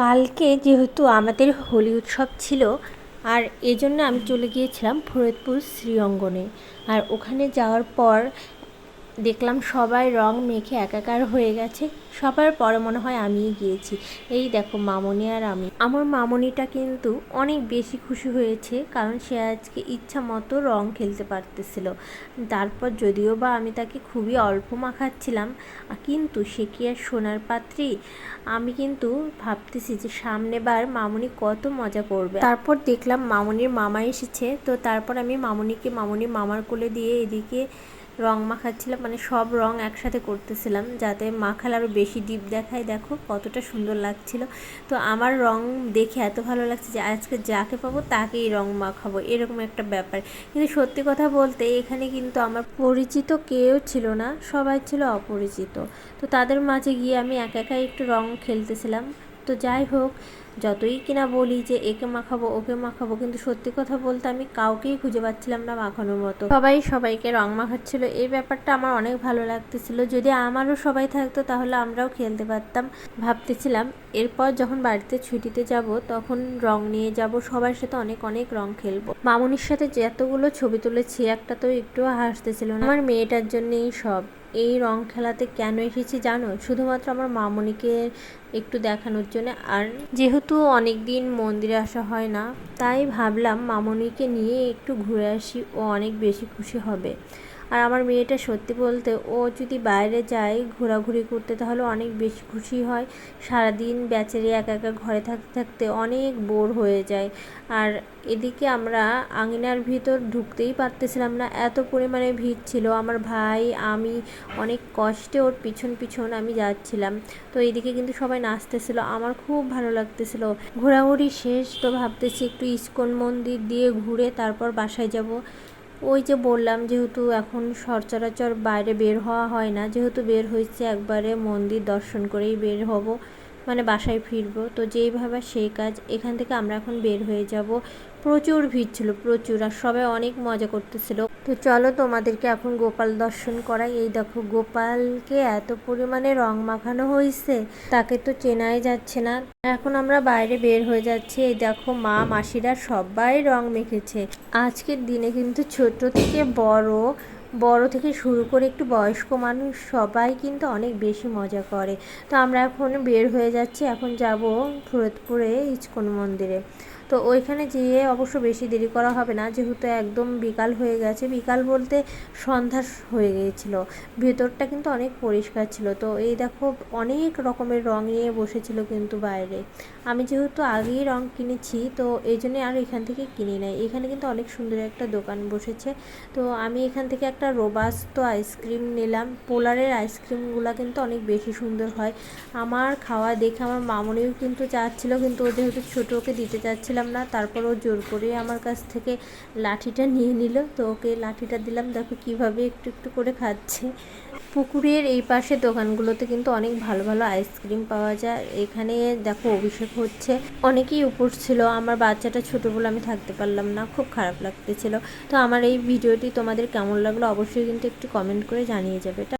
কালকে যেহেতু আমাদের হোলি উৎসব ছিল, আর এজন্য আমি চলে গিয়েছিলাম ফরিদপুর শ্রীঅঙ্গনে। আর ওখানে যাওয়ার পর দেখলাম সবাই রং মেখে একাকার হয়ে গেছে। সবার পরে মনে হয় আমিই গিয়েছি। এই দেখো মামনি আর আমি। আমার মামনিটা কিন্তু অনেক বেশি খুশি হয়েছে কারণ সে আজকে ইচ্ছা মতো রং খেলতে পারতেছিল। তারপর যদিও বা আমি তাকে খুবই অল্প মাখাচ্ছিলাম, কিন্তু সে কি আর সোনার পাত্রী? আমি কিন্তু ভাবতেছি যে সামনেবার মামনি কত মজা করবে। তারপর দেখলাম মামনির মামা এসেছে, তো তারপর আমি মামনিকে মামনির মামার কোলে দিয়ে এদিকে রং মাখাচ্ছিলাম মানে সব রং একসাথে করতেছিলাম যাতে মাখাল আরও বেশি ডিপ দেখায়। দেখো কতটা সুন্দর লাগছিল। তো আমার রং দেখে এত ভালো লাগছে যে আজকে যাকে পাবো তাকেই রং মাখাবো, এরকম একটা ব্যাপার। কিন্তু সত্যি কথা বলতে এখানে কিন্তু আমার পরিচিত কেউ ছিল না, সবাই ছিল অপরিচিত। তো তাদের মাঝে গিয়ে আমি একা একাই একটু রং খেলতেছিলাম। তো যাই হোক যতই কিনা বলি যে, একে মাখাবো, ওকে মাখাবো, কিন্তু সত্যি কথা বলতে আমি কাউকেই খুঁজে পাচ্ছিলাম না মাখানোর মতো। সবাই সবাইকে রং মাখাচ্ছিল। এই ব্যাপারটা আমার অনেক ভালো লাগতেছিল। যদি আমারও সবাই থাকতো, তাহলে আমরাও খেলতে পারতাম, ভাবতেছিলাম। এরপর যখন বাড়িতে ছুটিতে যাব, তখন রং নিয়ে যাব। সবার সাথে অনেক অনেক রং খেলব। মামুনির সাথে যতগুলো ছবি তুলেছি, একটা তো একটু হাসতেছিল না। আমার মেয়েটার জন্যই সব। এই রং খেলাতে কেন এসেছি জানো? শুধুমাত্র আমার মামনিকে একটু দেখানোর জন্য। আর যেহেতু অনেক দিন মন্দিরে আসা হয় না, তাই ভাবলাম মামনিকে নিয়ে একটু ঘুরে আসি, ও অনেক বেশি খুশি হবে। আর আমার মেয়েটা সত্যি বলতে, ও যদি বাইরে যায় ঘোরাঘুরি করতে, তাহলে অনেক বেশি খুশি হয়। সারাদিন বেচারি একা একা ঘরে থাকতে থাকতে অনেক বোর হয়ে যায়। আর এদিকে আমরা আঙিনার ভিতর ঢুকতেই পারতেছিলাম না, এত পরিমাণে ভিড় ছিল। আমার ভাই, আমি অনেক কষ্টে ওর পিছন পিছন আমি যাচ্ছিলাম। তো এদিকে কিন্তু সবাই নাচতেছিল, আমার খুব ভালো লাগতেছিল। ঘোরাঘুরি শেষ তো ভাবতেছি একটু ইস্কন মন্দির দিয়ে ঘুরে তারপর বাসায় যাব। ওই যে বললাম, যেহেতু এখন সচরাচর বাইরে বের হওয়া হয় না, যেহেতু বের হয়েছে, একবারে মন্দির দর্শন করেই বের হব। মানে বাসায় ফিরবো। তো যেইভাবে সেই কাজ, এখান থেকে আমরা এখন বের হয়ে যাব। প্রচুর ভিড় ছিল, প্রচুর, আর সবাই অনেক মজা করতেছিল। তো চলো তোমাদেরকে এখন গোপাল দর্শন করাই। এই দেখো, গোপালকে এত পরিমাণে রং মাখানো হয়েছে তাকে তো চেনাই যাচ্ছে না। এখন আমরা বাইরে বের হয়ে যাচ্ছি। এই দেখো, মা মাসিরা সবাই রং মেখেছে। আজকের দিনে কিন্তু ছোট থেকে বড় বড় থেকে শুরু করে একটু বয়স্ক মানুষ সবাই কিন্তু অনেক বেশি মজা করে। তো আমরা এখন বের হয়ে যাচ্ছি, এখন যাব ফরিদপুরে ইস্কন মন্দিরে। তো ওইখানে যেয়ে অবশ্য বেশি দেরি করা হবে না। যেহেতু একদম বিকাল হয়ে গেছে, বিকাল বলতে সন্ধ্যা হয়ে গিয়েছিল। ভেতরটা কিন্তু অনেক পরিষ্কার ছিল। তো এই দেখো, অনেক রকমের রং নিয়ে বসেছিল কিন্তু বাইরে। আমি যেহেতু আগেই রং কিনেছি, তো এই জন্যে আর এখান থেকে কিনি নাই। এখানে কিন্তু অনেক সুন্দর একটা দোকান বসেছে। তো আমি এখান থেকে একটা রোবাস্ত আইসক্রিম নিলাম। পোলারের আইসক্রিমগুলো কিন্তু অনেক বেশি সুন্দর হয়। আমার খাওয়া দেখে আমার মামনিও কিন্তু চাচ্ছিল, কিন্তু ও যেহেতু ছোটোকে দিতে চাচ্ছিলাম দিচ্ছিলাম না, তারপর ও জোর করে আমার কাছ থেকে লাঠিটা নিয়ে নিল। তো ওকে লাঠিটা দিলাম, দেখো কীভাবে একটু একটু করে খাচ্ছে। পুকুরের এই পাশে দোকানগুলোতে কিন্তু অনেক ভালো ভালো আইসক্রিম পাওয়া যায়। এখানে দেখো অভিষেক হচ্ছে। অনেকেই উপর ছিল, আমার বাচ্চাটা ছোটো বলে আমি থাকতে পারলাম না, খুব খারাপ লাগতেছিল। তো আমার এই ভিডিওটি তোমাদের কেমন লাগল অবশ্যই কিন্তু একটু কমেন্ট করে জানিয়ে যাবে।